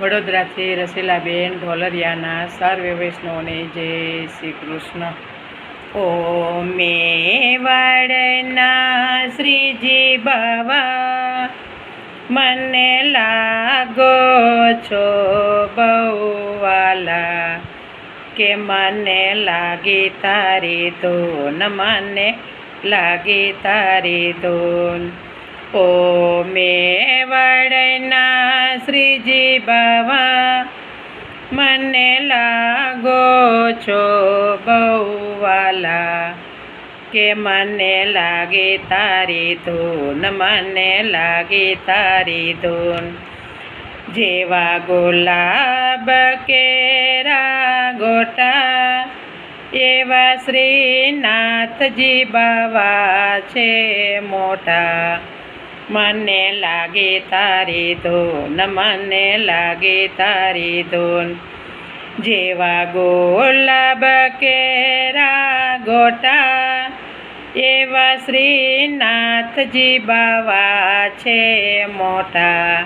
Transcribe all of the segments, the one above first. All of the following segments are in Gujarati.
વડોદરાથી રસીલાબેન ઢોલરિયાના સર્વે વૈષ્ણવને જય શ્રી કૃષ્ણ. ઓ મેવાડના શ્રીજી બાવા, મને લાગો છો બહુવાલા, કે મને લાગી તારી ધૂન, મને લાગી તારી ધૂન. ઓ મેવડના શ્રીજી બાવા મને લાગો છો બહુવાલા, કે મને લાગે તારી ધૂન, મને લાગે તારી ધૂન. જેવા ગુલાબ કેરા ગોટા એવા શ્રીનાથજી બાવા છે મોટા. મને લાગે તારી ધોન, મને લાગે તારી ધોન. જેવા ગોલાબ કેરા ગોટા, એવા શ્રીનાથજી બાવા છે મોટા.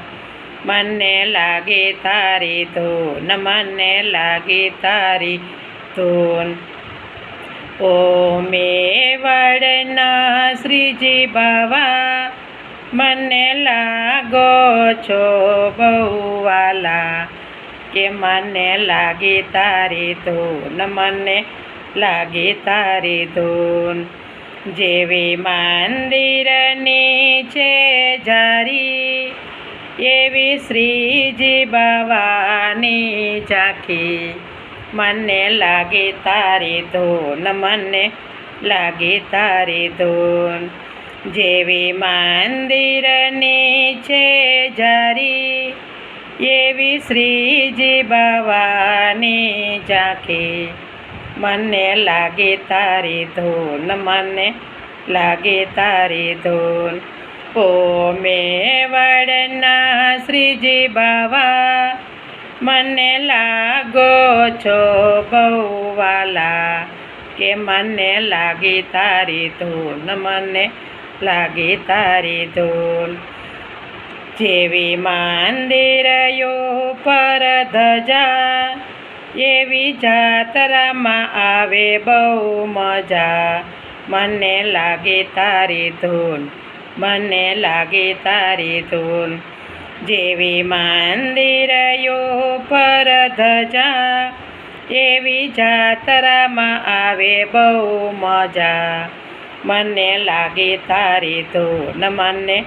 મને લાગે તારી ધૂન, મને લાગે તારી ધૂન. ઓ મેવડના શ્રીજી બાવા મને લાગો છો બહુવાલા, કે મને લાગી તારી ધૂન, મને લાગી તારી ધૂન. જેવી મંદિરની છે જારી, એવી શ્રીજી બાવાની ઝાંખી. મને લાગી તારી ધૂન, મને લાગી તારી ધૂન. જેવી મંદિરની છે જારી, એવી શ્રીજી ભવાની ઝાંખી. મને લાગે તારી ધૂન, મને લાગે તારી ધૂન. ઓ મેવડના શ્રીજી બાવા, મને લાગો છો બહુવાલા, કે મને લાગી તારી ધૂન, મને લાગી તારી ધોલ જેવી મંદિરયો પર ધજા, એવી જાત્રામાં આવે બહુ મજા. મને લાગે તારી ધૂન, મને લાગે તારી ધૂન. જેવી મંદિરયો પર ધજા, એવી જાત્રામાં આવે બહુ મજા. મને લાગે તારી ધૂન મને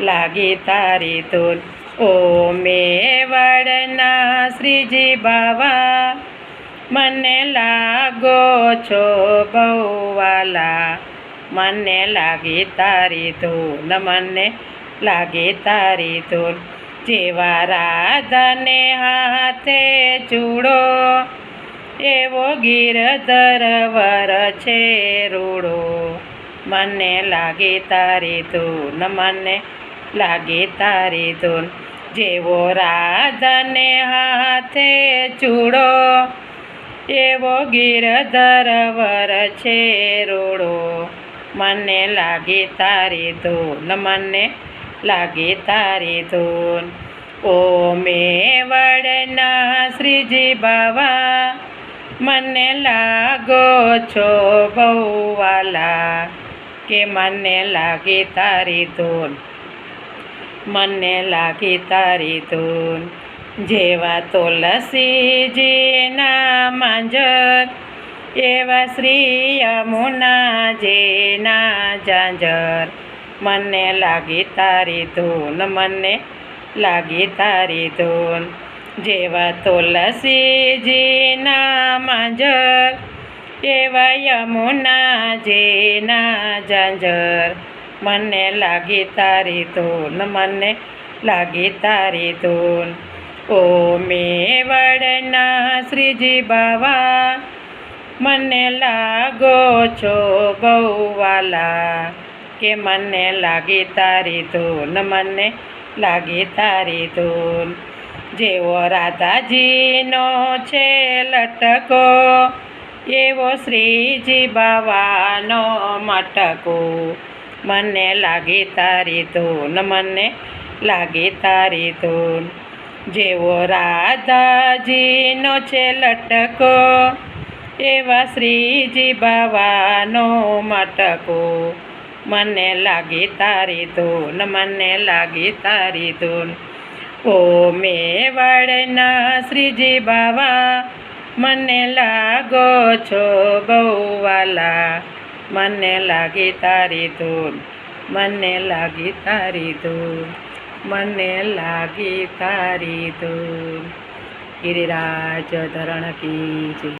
લાગે તારી ધૂન ઓ મેવડના શ્રીજી બાવા, મને લાગો છો બહુવાલા. મને લાગે તારી ધૂન મને લાગે તારી ધૂન જેવા રાધાને હાથે ચૂડો, એવો ગિરધર વર છે રૂડો. મને લાગે તારે ધૂન મને લાગે તારી ધૂન જેવો રાધાને હાથે ચૂડો, એવો ગીરધર વર છે રોડો. મને લાગે તારી ધૂન મને લાગે તારી ધૂન ઓ મેવડના શ્રીજી બાવા, મને લાગો છો બહુવાલા. કે મને લાગી તારી ધૂન. મને લાગી તારી ધૂન. જેવા તુલસીજીના માંજર, એવા શ્રી યમુના જેના જાંજર મને લાગી તારી ધૂન, મને લાગી તારી ધૂન. જેવા તુલસીજીના માંજર એવા યમુના જેના જાંજર મને લાગી તારી ધૂન, મને લાગી તારી ધૂન. ઓ મેવડના શ્રીજી બાવા, મને લાગો છો બહુવાલા કે મને લાગી તારી ધૂન, મને લાગી તારી ધૂન. જેવો રાધાજીનો છે લટકો એવો શ્રીજી બાવાનો મટકો. મને લાગે તારી ધૂન, મને લાગે તારી ધૂન. જેવો રાધાજીનો છે લટકો, એવા શ્રીજી બાવાનો મટકો. મને લાગી તારી ધૂન, મને લાગી તારી ધૂન. ઓ મેવાડના શ્રીજી બાવા મને લાગો છો બહુવાલા. મને લાગી તારી ધૂન. મને લાગી તારી ધૂન. મને લાગી તારી ધૂન. ગિરિરાજ ધરણ કી